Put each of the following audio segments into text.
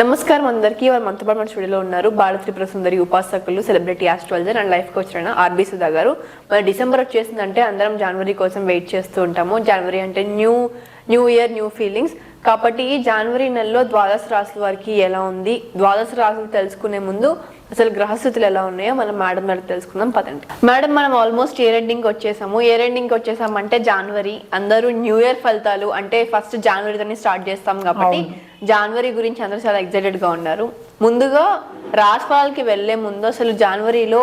నమస్కారం అందరికీ. వారు మనతో పాటు మన స్టూడియోలో ఉన్నారు భారత త్రిపుర సుందరి ఉపాసకులు celebrity astrologer and life coach అయిన ఆర్బీ సుధా గారు. మరి డిసెంబర్ వచ్చేసిందంటే అందరం జనవరి కోసం వెయిట్ చేస్తూ ఉంటాము. జనవరి అంటే new new year new feelings. కాబట్టి ఈ జనవరి నెలలో ద్వాదశ రాశుల వారికి ఎలా ఉంది? ద్వాదశ రాశులు తెలుసుకునే ముందు అసలు గ్రహస్థితులు ఎలా ఉన్నాయో మనం మేడం గారికి తెలుసుకుందాం. పదండి. మేడం మనం ఆల్మోస్ట్ ఇయర్ ఎండింగ్ వచ్చేసాము. ఇయర్ ఎండింగ్ వచ్చేసామంటే జనవరి. అందరూ న్యూ ఇయర్ ఫలితాలు అంటే ఫస్ట్ జనవరితోనే స్టార్ట్ చేస్తాం కాబట్టి జనవరి గురించి అందరూ చాలా ఎగ్జైటెడ్గా ఉన్నారు. ముందుగా రాశిఫలాలకి వెళ్ళే ముందు అసలు జనవరిలో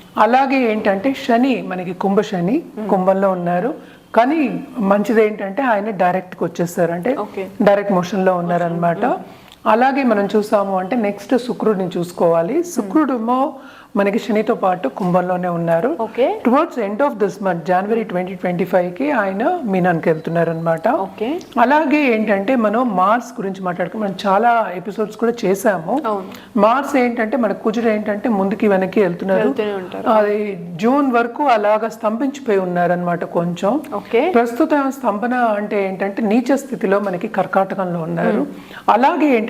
అలాగే ఏంటంటే శని మనకి కుంభ శని కుంభంలో ఉన్నారు. కానీ మంచిది ఏంటంటే ఆయన డైరెక్ట్కి వచ్చేస్తారు. అంటే. డైరెక్ట్ మోషన్లో ఉన్నారనమాట అలాగే మనం చూసాము అంటే నెక్స్ట్ శుక్రుడిని చూసుకోవాలి. శుక్రుడేమో మనకి శనితో పాటు కుంభంలోనే ఉన్నారు. Okay. Towards end of this month January twenty twenty ఫైవ్కి ఆయన మీనానికి వెళ్తున్నారు అనమాట ఓకే. అలాగే ఏంటంటే మనం మార్స్ గురించి మాట్లాడుకో మనం చాలా ఎపిసోడ్స్ కూడా చేసాము. మార్స్ ఏంటంటే మన కుజుడు ఏంటంటే ముందుకి వెనక్కి వెళ్తున్నారు. అది జూన్ వరకు అలాగా స్తంభించిపోయి ఉన్నారనమాట కొంచెం. ఓకే. ప్రస్తుతం స్తంభన అంటే ఏంటంటే నీచ స్థితిలో మనకి కర్కాటకంలో ఉన్నారు. అలాగే ఏంటంటే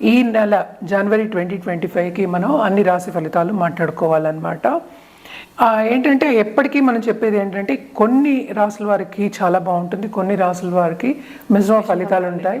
ఈ నెల జనవరి ట్వంటీ ట్వంటీ ఫైవ్కి మనం అన్ని రాశి ఫలితాలు మాట్లాడుకోవాలన్నమాట. ఆ, ఏంటంటే ఎప్పటికీ మనం చెప్పేది ఏంటంటే కొన్ని రాసుల వారికి చాలా బాగుంటుంది కొన్ని రాసుల వారికి మిశ్రమ ఫలితాలు ఉంటాయి.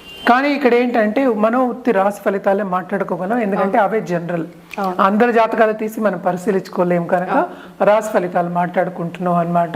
కానీ ఇక్కడ ఏంటంటే మనం ఉత్తి రాశి ఫలితాలే మాట్లాడుకోగలం ఎందుకంటే అవే జనరల్. అందరి జాతకాలు తీసి మనం పరిశీలించుకోలేము కనుక రాశి ఫలితాలు మాట్లాడుకుంటున్నాం అన్నమాట.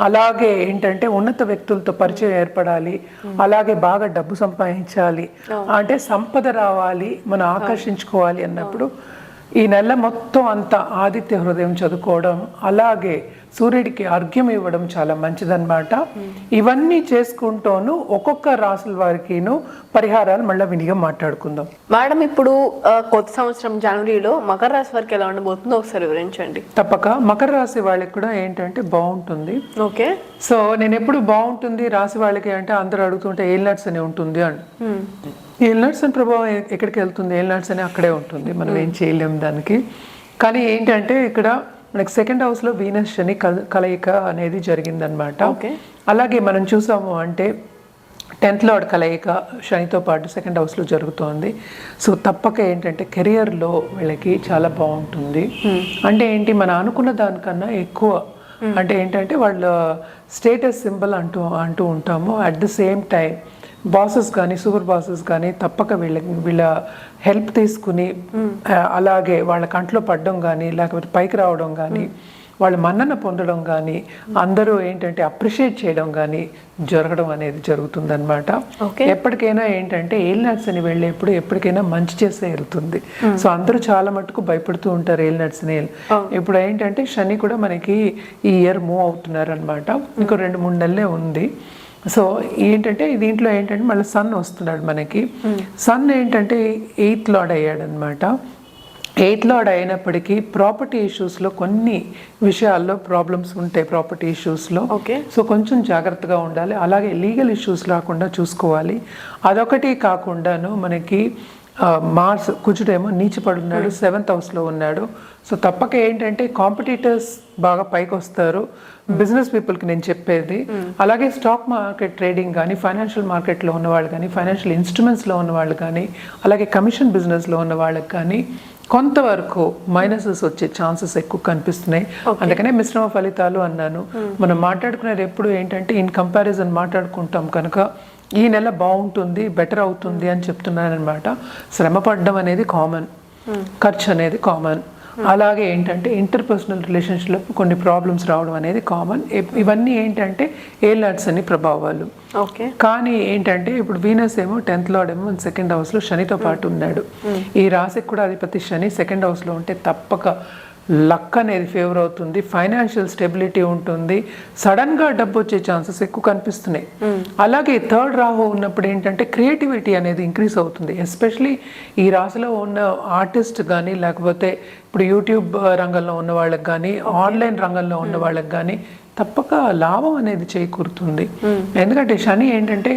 అలాగే ఏంటంటే ఉన్నత వ్యక్తులతో పరిచయం ఏర్పడాలి. అలాగే బాగా డబ్బు సంపాదించాలి. అంటే సంపద రావాలి. మనం ఆకర్షించుకోవాలి అన్నప్పుడు ఈ నెల మొత్తం అంతా ఆదిత్య హృదయం చదువుకోవడం అలాగే సూర్యుడికి అర్ఘ్యం ఇవ్వడం చాలా మంచిదన్నమాట. ఇవన్నీ చేసుకుంటూను ఒక్కొక్క రాసుల వారికిను పరిహారాలు మళ్ళీ వినిగా మాట్లాడుకుందాం. మేడం ఇప్పుడు కొత్త సంవత్సరం జనవరిలో మకర రాశి వారికి ఎలా ఉండబోతుందో ఒకసారి వివరించండి. తప్పక. మకర రాశి వాళ్ళకి కూడా ఏంటంటే బాగుంటుంది. ఓకే. సో నేను ఎప్పుడు బాగుంటుంది రాశి వాళ్ళకి అంటే అందరూ అడుగుతుంటే ఏల్నట్స్ అని ఉంటుంది అని ఏల్నట్స్ అని ప్రభావం ఎక్కడికి వెళ్తుంది? ఏల్నట్స్ అని అక్కడే ఉంటుంది. మనం ఏం చేయలేము దానికి. కానీ ఏంటంటే ఇక్కడ మనకి సెకండ్ హౌస్లో వీనస్ శని కల- కలయిక అనేది జరిగిందనమాట అలాగే మనం చూసాము అంటే టెన్త్ లార్డ్ కలయిక శనితో పాటు సెకండ్ హౌస్లో జరుగుతోంది. సో తప్పక ఏంటంటే కెరియర్లో వీళ్ళకి చాలా బాగుంటుంది. అంటే ఏంటి? మనం అనుకున్న దానికన్నా ఎక్కువ. అంటే ఏంటంటే వాళ్ళ స్టేటస్ సింబల్ అంటూ అంటూ ఉంటాము. At the same time bosses కానీ సూపర్ బాసెస్ కానీ తప్పక వీళ్ళ వీళ్ళ హెల్ప్ తీసుకుని అలాగే వాళ్ళ కంట్లో పడడం కానీ లేకపోతే పైకి రావడం కానీ వాళ్ళ మన్నన పొందడం కానీ అందరూ ఏంటంటే అప్రిషియేట్ చేయడం కానీ జరగడం అనేది జరుగుతుందన్నమాట. Okay. ఎప్పటికైనా ఏంటంటే ఏలినట్స్ అని వెళ్ళేప్పుడు ఎప్పటికైనా మంచి చేసే వెళ్తుంది సో అందరూ చాలా మటుకు భయపడుతూ ఉంటారు ఏలినట్స్ అని ఇప్పుడు ఏంటంటే శని కూడా మనకి ఈ ఇయర్ మూవ్ అవుతున్నారు అనమాట ఇంకో రెండు మూడు నెలలే ఉంది. సో ఏంటంటే దీంట్లో ఏంటంటే మళ్ళీ సన్ వస్తున్నాడు మనకి. సన్ ఏంటంటే ఎయిత్ లార్డ్ అయ్యాడు అనమాట ఎయిత్ లార్డ్ అయినప్పటికీ ప్రాపర్టీ ఇష్యూస్లో కొన్ని విషయాల్లో ప్రాబ్లమ్స్ ఉంటాయి ప్రాపర్టీ ఇష్యూస్లో. ఓకే. సో కొంచెం జాగ్రత్తగా ఉండాలి. అలాగే లీగల్ ఇష్యూస్ రాకుండా చూసుకోవాలి. అదొకటి కాకుండాను మనకి మార్స్ కుజుడేమో నీచిపడి ఉన్నాడు సెవెంత్ హౌస్లో ఉన్నాడు. సో తప్పక ఏంటంటే కాంపిటీటర్స్ బాగా పైకి వస్తారు బిజినెస్ పీపుల్కి నేను చెప్పేది. అలాగే స్టాక్ మార్కెట్ ట్రేడింగ్ కానీ ఫైనాన్షియల్ మార్కెట్లో ఉన్న వాళ్ళు కానీ ఫైనాన్షియల్ ఇన్స్ట్రుమెంట్స్లో ఉన్న వాళ్ళు కానీ అలాగే కమిషన్ బిజినెస్లో ఉన్న వాళ్ళకి కానీ కొంతవరకు మైనసెస్ వచ్చే ఛాన్సెస్ ఎక్కువ కనిపిస్తున్నాయి. అందుకనే మిశ్రమ ఫలితాలు అన్నాను. మనం మాట్లాడుకునేది ఎప్పుడు ఏంటంటే ఇన్ కంపారిజన్ మాట్లాడుకుంటాం కనుక ఈ నెల బాగుంటుంది బెటర్ అవుతుంది అని చెప్తున్నాను అనమాట శ్రమ పడడం అనేది కామన్ ఖర్చు అనేది కామన్ అలాగే ఏంటంటే ఇంటర్పర్సనల్ రిలేషన్షిప్లో కొన్ని ప్రాబ్లమ్స్ రావడం అనేది కామన్ ఇవన్నీ ఏంటంటే ఏ లాడ్స్ అని ప్రభావాలు. ఓకే. కానీ ఏంటంటే ఇప్పుడు వీనస్ ఏమో టెన్త్ లార్డ్ ఏమో సెకండ్ హౌస్లో శనితో పాటు ఉన్నాడు. ఈ రాశికి కూడా అధిపతి శని సెకండ్ హౌస్లో ఉంటే తప్పక లక్ అనేది ఫేవర్ అవుతుంది ఫైనాన్షియల్ స్టెబిలిటీ ఉంటుంది సడన్గా డబ్బు వచ్చే ఛాన్సెస్ ఎక్కువ కనిపిస్తున్నాయి. అలాగే థర్డ్ రాహు ఉన్నప్పుడు ఏంటంటే క్రియేటివిటీ అనేది ఇంక్రీస్ అవుతుంది. ఎస్పెషలీ ఈ రాశిలో ఉన్న ఆర్టిస్ట్ కానీ లేకపోతే ఇప్పుడు యూట్యూబ్ రంగంలో ఉన్న వాళ్ళకి కానీ ఆన్లైన్ రంగంలో ఉన్న వాళ్ళకి కానీ తప్పక లాభం అనేది చేకూరుతుంది. ఎందుకంటే శని ఏంటంటే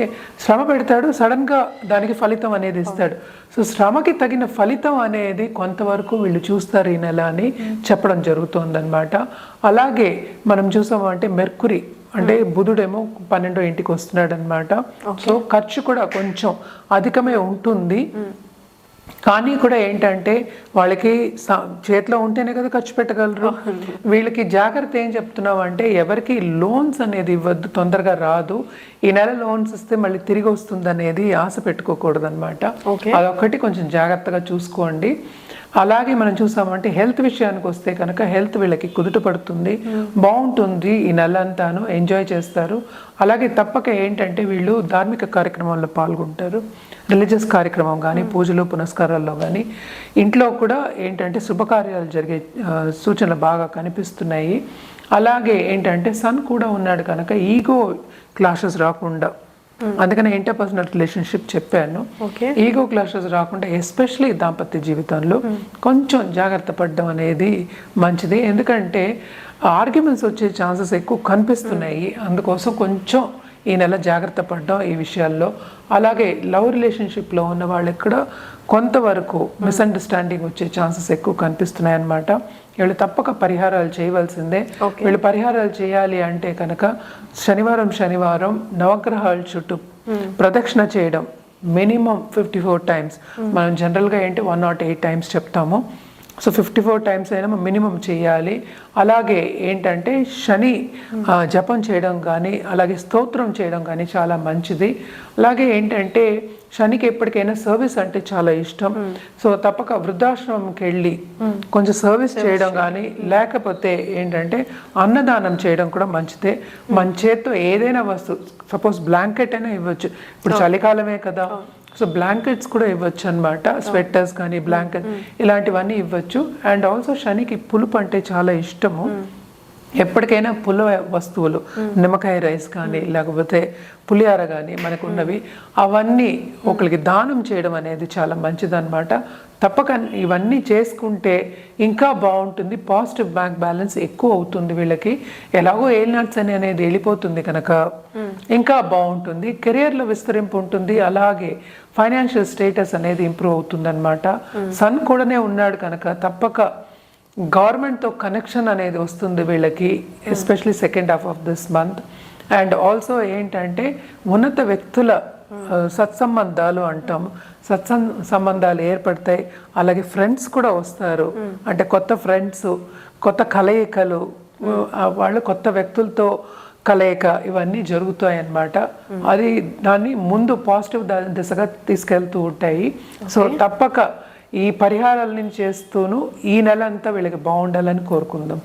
శ్రమ పెడతాడు సడన్గా దానికి ఫలితం అనేది ఇస్తాడు. సో శ్రమకి తగిన ఫలితం అనేది కొంతవరకు వీళ్ళు చూస్తారు ఈ నెల అని చెప్పడం జరుగుతుంది అలాగే మనం చూసామంటే మెర్కురీ అంటే బుధుడేమో పన్నెండో ఇంటికి వస్తున్నాడు అనమాట సో ఖర్చు కూడా కొంచెం అధికమే ఉంటుంది. కానీ కూడా ఏంటంటే వాళ్ళకి చేతిలో ఉంటేనే కదా ఖర్చు పెట్టగలరు. వీళ్ళకి జాగ్రత్త ఏం చెప్తున్నావు అంటే ఎవరికి లోన్స్ అనేది ఇవ్వద్దు తొందరగా రాదు. ఈ నెల లోన్స్ ఇస్తే మళ్ళీ తిరిగి వస్తుంది అనేది ఆశ పెట్టుకోకూడదు అనమాట. అదొక్కటి కొంచెం జాగ్రత్తగా చూసుకోండి. అలాగే మనం చూసామంటే హెల్త్ విషయానికి వస్తే కనుక హెల్త్ వీళ్ళకి కుదుట పడుతుంది బాగుంటుంది ఈ నెల అంతాను ఎంజాయ్ చేస్తారు. అలాగే తప్పక ఏంటంటే వీళ్ళు ధార్మిక కార్యక్రమాల్లో పాల్గొంటారు. రిలీజియస్ కార్యక్రమం కానీ పూజలు పునస్కారాల్లో కానీ ఇంట్లో కూడా ఏంటంటే శుభకార్యాలు జరిగే సూచనలు బాగా కనిపిస్తున్నాయి. అలాగే ఏంటంటే సన్ కూడా ఉన్నాడు కనుక ఈగో క్లాషెస్ రాకుండా అందుకని ఇంటర్పర్సనల్ రిలేషన్షిప్ చెప్పాను. ఓకే ఈగో క్లాషెస్ రాకుండా ఎస్పెషలీ దాంపత్య జీవితంలో కొంచెం జాగ్రత్త పడడం అనేది మంచిది. ఎందుకంటే ఆర్గ్యుమెంట్స్ వచ్చే ఛాన్సెస్ ఎక్కువ కనిపిస్తున్నాయి. అందుకోసం కొంచెం ఈ నెల జాగ్రత్త పడడం ఈ విషయాల్లో. అలాగే లవ్ రిలేషన్షిప్లో ఉన్న వాళ్ళు ఇక్కడ కొంతవరకు మిస్అండర్స్టాండింగ్ వచ్చే ఛాన్సెస్ ఎక్కువ కనిపిస్తున్నాయి అన్నమాట వీళ్ళు తప్పక పరిహారాలు చేయవలసిందే. వీళ్ళు పరిహారాలు చేయాలి అంటే కనుక శనివారం శనివారం నవగ్రహాల చుట్టూ ప్రదక్షిణ చేయడం మినిమం ఫిఫ్టీ ఫోర్ టైమ్స్. మనం జనరల్గా ఏంటి? వన్ నాట్ ఎయిట్ టైమ్స్ చెప్తాము. సో ఫిఫ్టీ ఫోర్ టైమ్స్ అయినా మినిమం చేయాలి. అలాగే ఏంటంటే శని జపం చేయడం కానీ అలాగే స్తోత్రం చేయడం కానీ చాలా మంచిది. అలాగే ఏంటంటే శనికి ఎప్పటికైనా సర్వీస్ అంటే చాలా ఇష్టం. సో తప్పక వృద్ధాశ్రమంకి వెళ్ళి కొంచెం సర్వీస్ చేయడం కానీ లేకపోతే ఏంటంటే అన్నదానం చేయడం కూడా మంచిదే. మన చేత్తో ఏదైనా వస్తువు సపోజ్ బ్లాంకెట్ అయినా ఇవ్వచ్చు. ఇప్పుడు చలికాలమే కదా. సో బ్లాంకెట్స్ కూడా ఇవ్వచ్చు అనమాట స్వెట్టర్స్ కానీ బ్లాంకెట్ ఇలాంటివన్నీ ఇవ్వచ్చు. అండ్ ఆల్సో శనికి పులుపు అంటే చాలా ఇష్టము. ఎప్పటికైనా పుల్ల వస్తువులు నిమ్మకాయ రైస్ కానీ లేకపోతే పులిహార కానీ మనకు ఉన్నవి అవన్నీ ఒకరికి దానం చేయడం అనేది చాలా మంచిదన్నమాట. తప్పక ఇవన్నీ చేసుకుంటే ఇంకా బాగుంటుంది. పాజిటివ్ బ్యాంక్ బ్యాలెన్స్ ఎక్కువ అవుతుంది వీళ్ళకి. ఎలాగో ఏలినాట్స్ అని అనేది వెళ్ళిపోతుంది కనుక ఇంకా బాగుంటుంది. కెరియర్లో విస్తరింపు ఉంటుంది. అలాగే ఫైనాన్షియల్ స్టేటస్ అనేది ఇంప్రూవ్ అవుతుంది అనమాట సన్ కూడానే ఉన్నాడు కనుక తప్పక గవర్నమెంట్తో కనెక్షన్ అనేది వస్తుంది వీళ్ళకి especially second half of this month and also ఏంటంటే ఉన్నత వ్యక్తుల సత్సంబంధాలు అంటాం. సత్సం సంబంధాలు ఏర్పడతాయి. అలాగే ఫ్రెండ్స్ కూడా వస్తారు. అంటే కొత్త ఫ్రెండ్స్ కొత్త కలయికలు వాళ్ళు కొత్త వ్యక్తులతో కలయిక ఇవన్నీ జరుగుతాయి అన్నమాట అది దాన్ని ముందు పాజిటివ్ దిశగా తీసుకెళ్తూ ఉంటాయి. సో తప్పక ఈ పరిహారాలని చేస్తూను ఈ నెల అంతా వీళ్ళకి బాగుండాలని కోరుకుందాం.